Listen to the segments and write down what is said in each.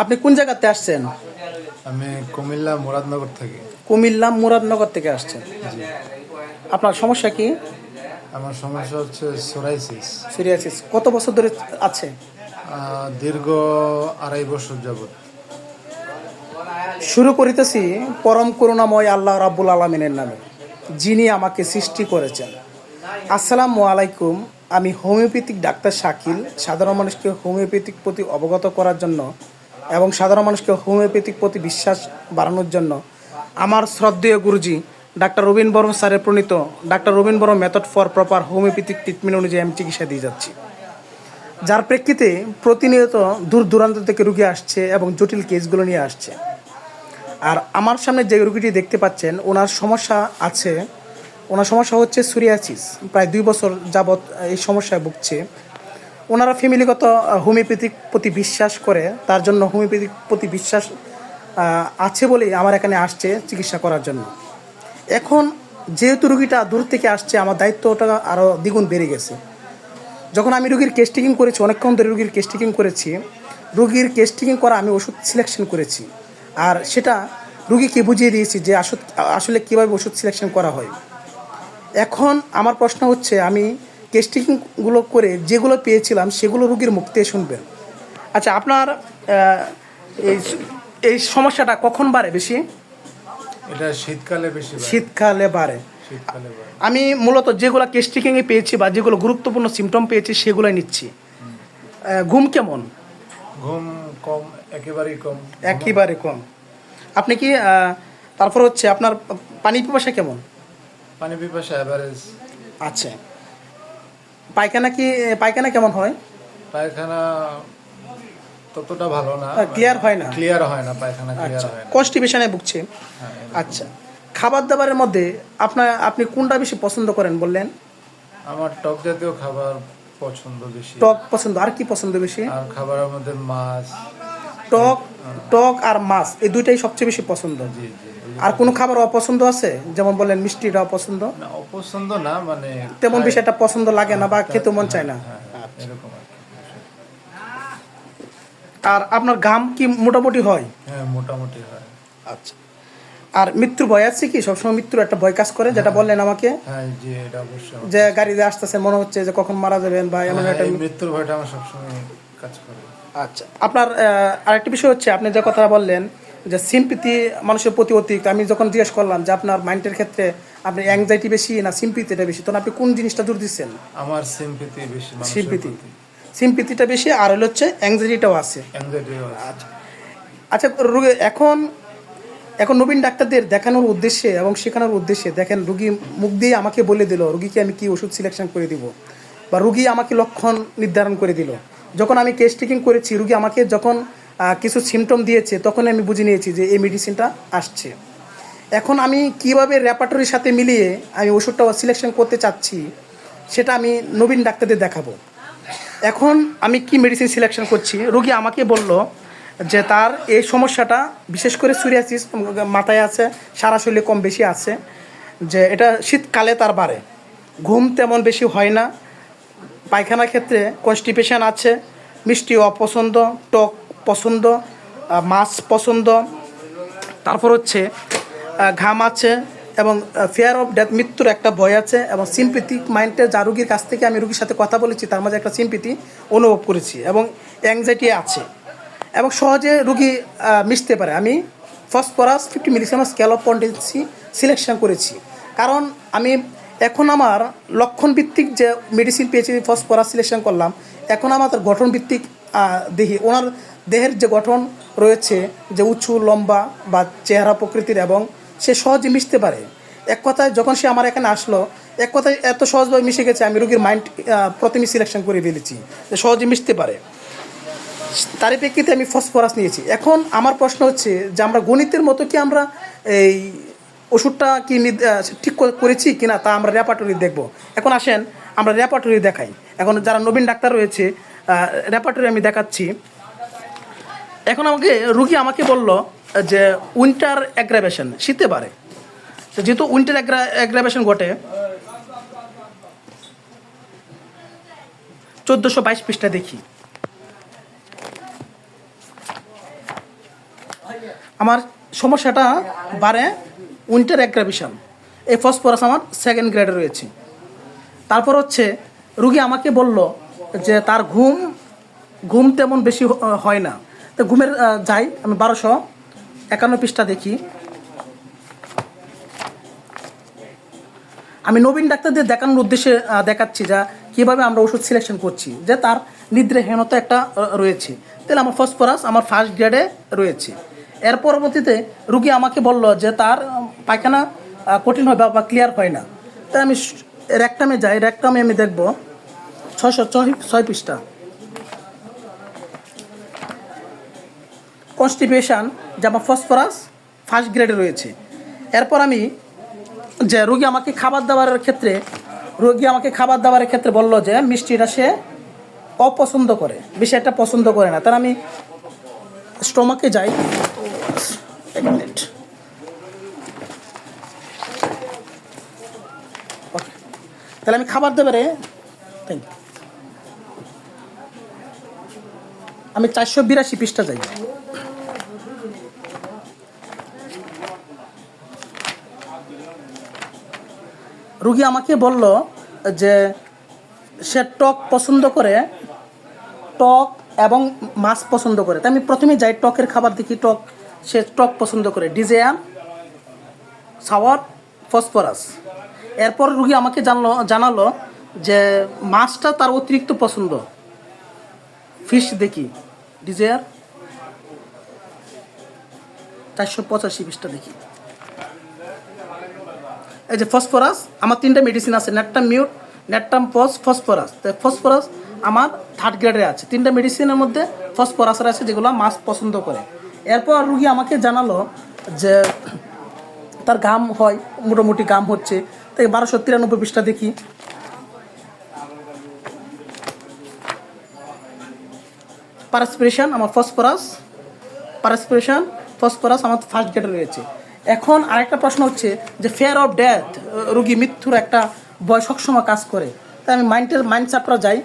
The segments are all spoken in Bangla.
আপনি কোন জায়গাতে আসছেন? আমি কুমিল্লা মুরাদনগর থেকে। কুমিল্লা মুরাদনগর থেকে আসছেন। আপনার সমস্যা কি? আমার সমস্যা হচ্ছে সোরাইসিস সিরিয়াসিস কত বছর ধরে আছে? দীর্ঘ আড়াই বছর যাবত শুরু করিতেছি পরম করুণাময় আল্লাহ রাব্বুল আলমিনের নামে যিনি আমাকে সৃষ্টি করেছেন। আসসালামু আলাইকুম আমি হোমিওপ্যাথিক ডাক্তার শাকিল সাধারণ মানুষকে হোমিওপ্যাথিক প্রতি অবগত করার জন্য এবং সাধারণ মানুষকে হোমিওপ্যাথিক প্রতি বিশ্বাস বাড়ানোর জন্য আমার শ্রদ্ধেয় গুরুজি ডাক্তার রবীন বর্ম স্যারের প্রণীত doctor Rabin Barma method for proper homeopathic treatment অনুযায়ী আমি চিকিৎসা দিয়ে যাচ্ছি। যার প্রেক্ষিতে প্রতিনিয়ত দূর দূরান্ত থেকে রুগী আসছে এবং জটিল কেসগুলো নিয়ে আসছে। আর আমার সামনে যে রুগীটি দেখতে পাচ্ছেন, ওনার সমস্যা আছে, ওনার সমস্যা হচ্ছে সুরিয়াসিস প্রায় দুই বছর যাবৎ এই সমস্যায় ভুগছে। ওনারা ফ্যামিলিগত হোমিওপ্যাথিক প্রতি বিশ্বাস করে, তার জন্য হোমিওপ্যাথিক প্রতি বিশ্বাস আছে বলেই আমার এখানে আসছে চিকিৎসা করার জন্য। এখন যেহেতু রুগীটা দূর থেকে আসছে, আমার দায়িত্বটা আরও দ্বিগুণ বেড়ে গেছে। যখন আমি রুগীর কেস্টিকিং করেছি, অনেকক্ষণ ধরে রুগীর কেস্টিকিং করেছি, রুগীর কেস্টিকিং করা আমি ওষুধ সিলেকশন করেছি। আর সেটা রুগীকে বুঝিয়ে দিয়েছি যে আসলে কীভাবে ওষুধ সিলেকশন করা হয়। এখন আমার প্রশ্ন হচ্ছে, আমি কেস্টিংগুলো করে যেগুলো পেয়েছিলাম সেগুলো রুগীর মুখ দিয়ে শুনবেন। আচ্ছা আপনার এই এই সমস্যাটা কখন বাড়ে বেশি? এটা শীতকালে বেশি শীতকালে বাড়ে। আমি মূলত যেগুলো কেস্টিকিংয়ে পেয়েছি বা যেগুলো গুরুত্বপূর্ণ সিমটম পেয়েছি সেগুলোই নিচ্ছি। ঘুম কেমন? ঘুম কম একেবারেই কম। একেবারে কম। আপনি কি তারপর হচ্ছে আপনার পানি পিপাসা কেমন? পানি পিপাসা অ্যাভারেজ আছে পায়খানা কি পায়খানা কেমন হয়? পায়খানা ততটা ভালো না ক্লিয়ার হয় না? ক্লিয়ার হয় না পায়খানা ক্লিয়ার আচ্ছা হয় না। কনস্টিপেশনে ভুগছে? হ্যাঁ, আচ্ছা খাবার দাবারের মধ্যে আপনার আপনি কোনটা বেশি পছন্দ করেন বললেন? আমার টক জাতীয় খাবার পছন্দ বেশি। টক পছন্দ আর কি পছন্দ বেশি? আর খাবারের মধ্যে মাছ। টক টক আর মাছ এই দুইটাই সবচেয়ে বেশি পছন্দ? জি জি। আর কোনো খাবার অপছন্দ আছে? যেমন বললেন মিষ্টিটা অপছন্দ? অপছন্দ না মানে তেমন বিষয়টা পছন্দ লাগে না বা খেতে মন চায় না। হ্যাঁ, হ্যাঁ, এরকম আর আপনার ঘাম কি মোটামুটি হয়? হ্যাঁ মোটামুটি হয়। আচ্ছা। আর মৃত্যুর ভয় আছে কি? সবসময় মৃত্যুর একটা ভয় কাজ করে যেটা বললেন আমাকে। হ্যাঁ যে গাড়িতে আসতেছে মনে হচ্ছে যে কখন মারা যাবেন বা এমন হ্যাঁ, একটা মৃত্যুর ভয়টা আমার সবসময় কাজ করে। আচ্ছা আপনার আরেকটি বিষয় হচ্ছে আপনি যে কথা বললেন যে সিম্পিতি মানুষের প্রতি অতিরিক্ত। আমি যখন জিজ্ঞেস করলাম যে আপনার মাইন্ডের ক্ষেত্রে আপনি অ্যাংজাইটি বেশি না সিম্পিতিটা বেশি তখন আপনি কোন জিনিসটা জোর দিচ্ছেন? আমার সিম্পিতি বেশি সিম্পিতি সিম্পিতিটা বেশি আর হলো হচ্ছে অ্যাংজাইটিটাও আছে। আচ্ছা। আচ্ছা রোগী এখন এখন নবীন ডাক্তারদের দেখানোর উদ্দেশ্যে এবং শেখানোর উদ্দেশ্যে দেখেন রুগী মুখ দিয়ে আমাকে বলে দিল রুগীকে আমি কি ওষুধ সিলেকশন করে দিব? বা রুগী আমাকে লক্ষণ নির্ধারণ করে দিল। যখন আমি কেস টেকিং করেছি রুগী আমাকে যখন কিছু সিমটম দিয়েছে তখন আমি বুঝে নিয়েছি যে এই মেডিসিনটা আসছে। এখন আমি কীভাবে র্যাপাটরির সাথে মিলিয়ে আমি ওষুধটা সিলেকশন করতে চাচ্ছি, সেটা আমি নবীন ডাক্তারদের দেখাবো। এখন আমি কি মেডিসিন সিলেকশন করছি? রোগী আমাকে বলল যে তার এই সমস্যাটা, বিশেষ করে সুরিয়াসিস মাথায় আছে, সারা শরীরে কম বেশি আছে, যে এটা শীতকালে তার বাড়ে। ঘুম তেমন বেশি হয় না। পায়খানার ক্ষেত্রে কনস্টিপেশন আছে, মিষ্টি অপছন্দ, টক পছন্দ মাছ পছন্দ। তারপর হচ্ছে ঘাম আছে এবং ফেয়ার অফ ডেথ মৃত্যুর একটা ভয় আছে এবং সিম্পিথিক মাইন্ডের যা রুগীর কাছ থেকে আমি রুগীর সাথে কথা বলেছি, তার মাঝে একটা সিম্পিতি অনুভব করেছি এবং অ্যাংজাইটি আছে। এবং সহজে রুগী মিশতে পারে। আমি phosphorus fifty milligram scale of potency selection করেছি। কারণ আমি এখন আমার লক্ষণ ভিত্তিক যে মেডিসিন পেয়েছি ফসফরাস সিলেকশন করলাম, এখন আমার তার গঠন ভিত্তিক দেখি ওনার দেহের যে গঠন রয়েছে, যে উঁচু, লম্বা বা চেহারা প্রকৃতির এবং সে সহজে মিশতে পারে। এক কথায়, যখন সে আমার এখানে আসলো, এক কথায় এত সহজভাবে মিশে গেছে, আমি রুগীর মাইন্ড প্রথমে সিলেকশন করে ফেলেছি যে সহজে মিশতে পারে। তারই প্রেক্ষিতে আমি ফসফরাস নিয়েছি। এখন আমার প্রশ্ন হচ্ছে যে আমরা গণিতের মতো কি আমরা এই ওষুধটা কি ঠিক করে- করেছি কিনা তা আমরা র্যাপাটরি দেখব। এখন আসেন, আমরা র্যাপাটরি দেখাই। এখন যারা নবীন ডাক্তার রয়েছে র্যাপাটরি আমি দেখাচ্ছি। এখন আমাকে, রুগী আমাকে বলল, যে উইন্টার অ্যাগ্রাভেশন, শীতে পারে। যেহেতু উইন্টার অ্যাগ্রাভেশন ঘটে, চোদ্দোশো বাইশ পৃষ্ঠা দেখি। আমার সমস্যাটা বাড়ে উইন্টার অ্যাগ্রাভিশন। এই ফসফরাস আমার সেকেন্ড গ্রেডে রয়েছে। তারপর হচ্ছে, রুগী আমাকে বলল যে তার ঘুম ঘুম তেমন বেশি হয় না। তো ঘুমের যাই, আমি বারোশো একান্ন পৃষ্ঠা দেখি। আমি নবীন ডাক্তারদের দেখানোর উদ্দেশ্যে দেখাচ্ছি যা কীভাবে আমরা ওষুধ সিলেকশন করছি, যে তার নিদ্রাহীনতা একটা রয়েছে। তাহলে আমার ফসফরাস আমার ফার্স্ট গ্রেডে রয়েছে। এর পরবর্তীতে রুগী আমাকে বলল যে তার পায়খানা কঠিন হয় বা- ক্লিয়ার হয় না। তাই আমি র্যাকটামে যাই র্যাকটামে আমি দেখব। ছয়শো ছয় ছয় পৃষ্ঠা। কনস্টিপেশন যেমন ফসফরাস ফার্স্ট গ্রেডে রয়েছে। এরপর আমি যে রোগী আমাকে খাবার দাবারের ক্ষেত্রে, রোগী আমাকে খাবার দাবারের ক্ষেত্রে বলল যে মিষ্টিটা সে অপছন্দ করে। বেশি একটা পছন্দ করে না। তার আমি স্টোমাকে যাই। এক মিনিট. তাহলে আমি খাবার দাবারে আমি চারশো বিরাশি পৃষ্ঠা যাই। রুগী আমাকে বলল যে সে টক পছন্দ করে, টক এবং মাছ পছন্দ করে। তাই আমি প্রথমে যাই টকের খাবার দেখি, টক, সে টক পছন্দ করে। Desires sour, phosphorus. এরপর রুগী আমাকে জানলো, জানালো যে মাছটা তার অতিরিক্ত পছন্দ। ফিশ দেখি ডিজেয়ার চারশো পঁচাশি পিসটা দেখি। এই যে ফসফরাস, আমার তিনটা মেডিসিন আছে natrum mur natrum phos phosphorus. তো ফসফরাস আমার থার্ড গ্রেডে আছে। তিনটা মেডিসিনের মধ্যে ফসফরাসের আছে, যেগুলো মাছ পছন্দ করে। এরপর রুগী আমাকে জানালো যে তার ঘাম হয়, মোটামুটি ঘাম হচ্ছে। তাই বারোশো তিরানব্বই পৃষ্ঠা দেখি। পারাসপিরেশন আমার ফসফরাস পারাসপিরেশন ফসফরাস আমার ফার্স্ট গ্রেডে রয়েছে। এখন আরেকটা প্রশ্ন হচ্ছে যে ফেয়ার অফ ডেথ রুগী মৃত্যুর একটা ভয় সবসময় কাজ করে। তাই আমি মাইন্ডের মাইন্ড চ্যাপ্টার যাই।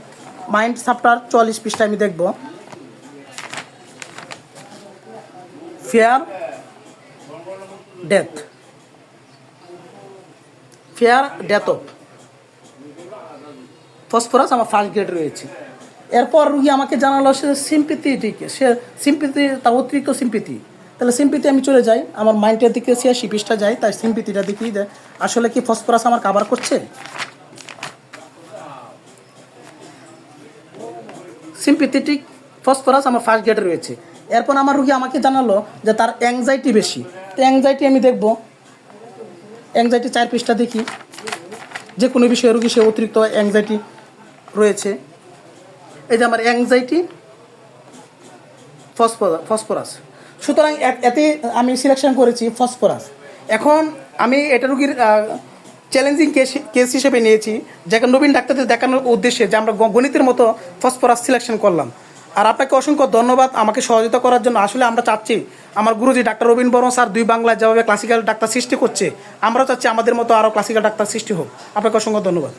মাইন্ড চ্যাপ্টার চুয়াল্লিশ পৃষ্ঠায় আমি দেখব। Fear death fear death of phosphorus আমার ফার্স্ট গ্রেড রয়েছে। এরপর রুগী আমাকে জানালো সে সিম্পিতি দিকে সে সিম্পিতি তার অতিরিক্ত সিম্পিতি তাহলে সিম্পিতে আমি চলে যাই। আমার মাইন্ডের দিকে সে শিপিসটা যাই তাই সিম্পিতিটা দেখি যে আসলে কি ফসফরাস আমার কাভার করছে? সিম্পিথেটিক ফসফরাস আমার ফার্স্ট গ্রেডে রয়েছে। এরপর আমার রুগী আমাকে জানালো যে তার অ্যাংজাইটি বেশি। তো অ্যাংজাইটি আমি দেখব। অ্যাংজাইটি চার পৃষ্ঠা দেখি। যে কোনো বিষয়ে রুগী সে অতিরিক্ত অ্যাংজাইটি রয়েছে। এই যে আমার অ্যাংজাইটি ফসফরাস ফসফরাস। সুতরাং এতে আমি সিলেকশন করেছি ফসফরাস এখন আমি এটা রুগীর চ্যালেঞ্জিং কেস কেস হিসেবে নিয়েছি, যাকে নবীন ডাক্তারদের দেখানোর উদ্দেশ্যে যে আমরা গণিতের মতো ফসফরাস সিলেকশন করলাম। আর আপনাকে অসংখ্য ধন্যবাদ আমাকে সহযোগিতা করার জন্য। আসলে আমরা চাচ্ছি, আমার গুরুজি ডাক্তার রবীন বর্মা স্যার দুই বাংলায় যেভাবে ক্লাসিক্যাল ডাক্তার সৃষ্টি করছে, আমরাও চাচ্ছি আমাদের মতো আরও ক্লাসিক্যাল ডাক্তার সৃষ্টি হোক। আপনাকে অসংখ্য ধন্যবাদ।